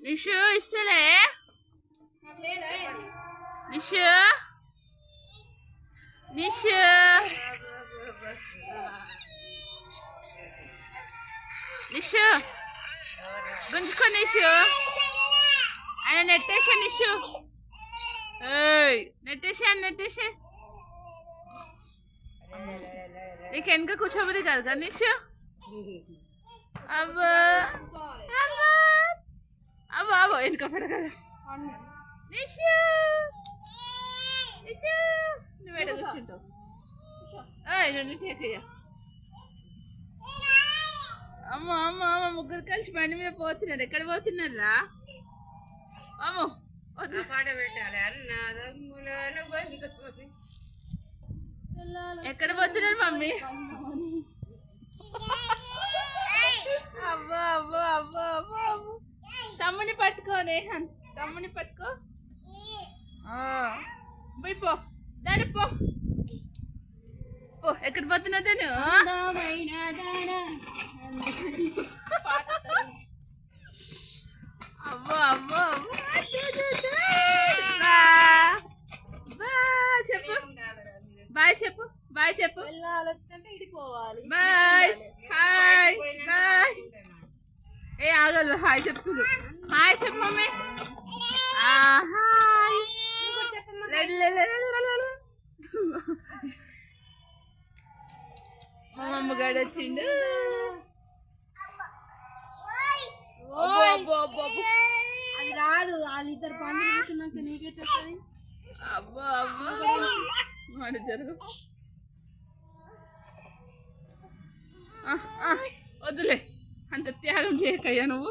నిషు ఇస్తలే నిషు నిషు నిషు గుంజుకో నిషు ఆయన నెట్టేసా నిషు ఏయ్ నెట్టేసి అని నెట్టేసి. నీకు వెనక కూర్చోబోదు కదా నిషు అవ్వ. వెనక పడగల నిషు! నిషు! నువ్వు ఎడ కూర్చుంటావు? అమ్మ అమ్మ అమ్మ ముగ్గురు కలిసి బండి మీద పోతున్నారు. ఎక్కడ పోతున్నారా అమ్మో. ఎక్కడ పోతున్నారు మమ్మీ? అబ్బో అబ్బో అబ్బో అబ్బో అబ్బో తమ్ముని పట్టుకో. నేహన్ తమ్ముని పట్టుకో. ఆ, పోయి పో. దాని పో. పో ఎక్కడ పోతున్నావు దాన. బా. బా చెప్పు. బాయ్ చెప్పు బాయ్ చెప్పు. బాయ్ హాయ్ బాయ్ ఏ ఆగలు హాయ్ చెప్తున్నారు హాయ్ చెప్పు మమ్మీ. మా అమ్మగాడు వచ్చిండు. అది రాదు వాళ్ళిద్దరు పండుగ చూసినాక నీకెట్ వస్తుంది అబ్బో అబ్బో. వాడు జరుగు. వద్దులే. అంత త్యాగం చేయకయ్యా నువ్వు.